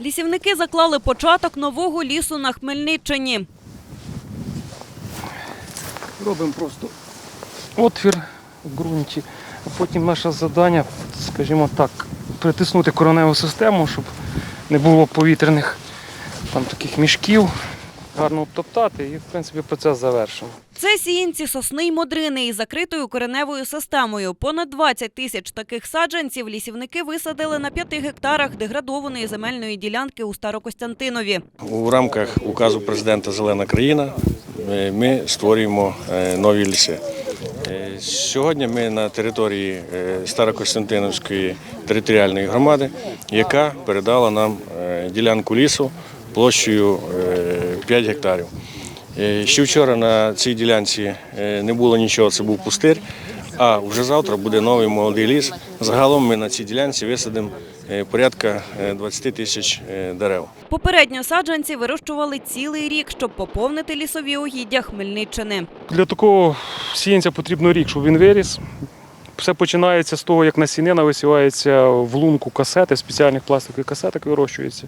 Лісівники заклали початок нового лісу на Хмельниччині. Робимо просто отвір в ґрунті, а потім наше завдання, скажімо так, притиснути короневу систему, щоб не було повітряних там таких мішків, гарно обтоптати і в принципі процес завершено. Це сіянці сосни й модрини із закритою кореневою системою. Понад 20 тисяч таких саджанців лісівники висадили на 5 гектарах деградованої земельної ділянки у Старокостянтинові. У рамках указу президента Зелена країна ми створюємо е, нові ліси. Е, Сьогодні ми на території е, Старокостянтиновської територіальної громади, яка передала нам ділянку лісу площею 5 гектарів. Е, Ще вчора на цій ділянці е, не було нічого, це був пустир. А вже завтра буде новий молодий ліс. Загалом ми на цій ділянці висадимо е, порядка е, 20 тисяч дерев. Попередньо саджанці вирощували цілий рік, щоб поповнити лісові угіддя Хмельниччини. Для такого сіянця потрібно рік, щоб він виріс. Все починається з того, як насінина висівається в лунку касети, спеціальних пластикових касетах вирощується.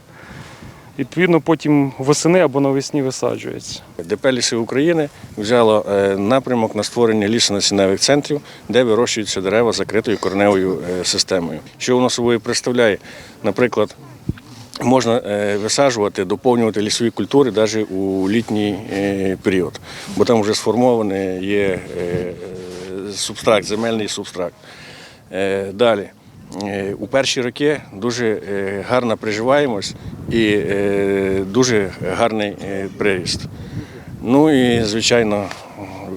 Відповідно, потім восени або навесні висаджується. ДП «Ліси України взяло е, напрямок на створення лісонасінневих центрів, де вирощуються дерева закритою кореневою е, системою. Що воно собою представляє? Наприклад, можна е, висаджувати, доповнювати лісові культури навіть у літній період, бо там вже сформований є субстракт, земельний субстракт. Далі. Е, У перші роки дуже гарно приживаємось і е, дуже гарний е, приріст. Ну і, звичайно,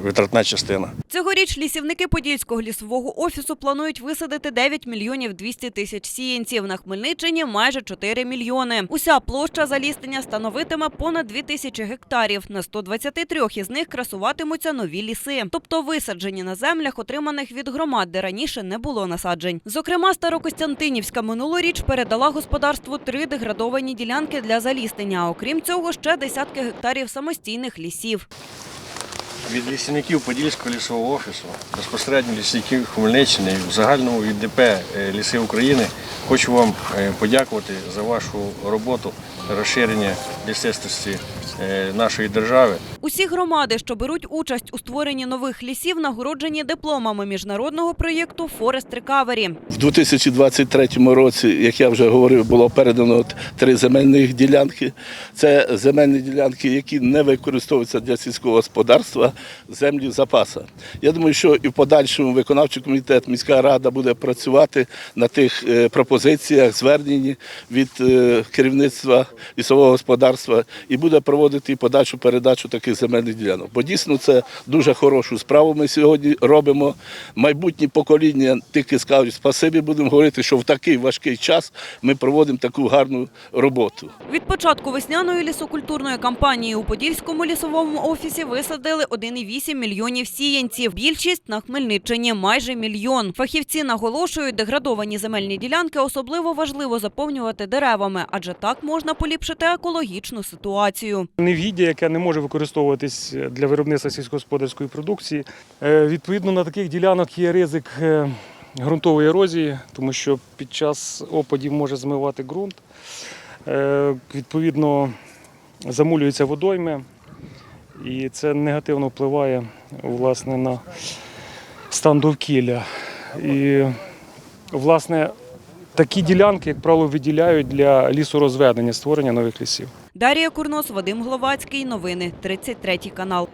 витратна частина. Цьогоріч лісівники Подільського лісового офісу планують висадити 9 мільйонів 200 тисяч сіянців. На Хмельниччині майже 4 мільйони. Уся площа заліснення становитиме понад 2 тисячі гектарів. На 123 із них красуватимуться нові ліси, тобто висаджені на землях, отриманих від громад, де раніше не було насаджень. Зокрема, Старокостянтинівська минулоріч передала господарству три деградовані ділянки для заліснення. Окрім цього, ще десятки гектарів самостійних лісів. Від лісівників Подільського лісового офісу, безпосередньо лісівників Хмельниччини, і в загальному від ДП е, Ліси України хочу вам е, подякувати за вашу роботу, розширення лісистості нашої держави. Усі громади, що беруть участь у створенні нових лісів, нагороджені дипломами міжнародного проєкту Forest Recovery. В 2023 році, як я вже говорив, було передано три земельних ділянки. Це земельні ділянки, які не використовуються для сільського господарства, землі запаса. Я думаю, що і в подальшому виконавчий комітет, міська рада буде працювати на тих е, пропозиціях, зверненні від е, керівництва лісового господарства і буде проводити і подальшу передачу таких земельних ділянок. Бо дійсно це дуже хорошу справу ми сьогодні робимо. Майбутні покоління тільки скажуть спасибі, будемо говорити, що в такий важкий час ми проводимо таку гарну роботу. Від початку весняної лісокультурної кампанії у Подільському лісовому офісі висадили 1,8 мільйонів сіянців. Більшість на Хмельниччині – майже мільйон. Фахівці наголошують, деградовані земельні ділянки особливо важливо заповнювати деревами, адже так можна поліпшити екологічну ситуацію. Невіддя, яке не може використовуватись для виробництва сільськогосподарської продукції. Е, Відповідно, на таких ділянок є ризик е, ґрунтової ерозії, тому що під час опадів може змивати ґрунт. Е, Відповідно, замулюються водойми, і це негативно впливає власне, на стан довкілля. І, власне, такі ділянки, як правило, виділяють для лісорозведення, створення нових лісів. Дарія Курнос, Вадим Гловацький. Новини 33 канал.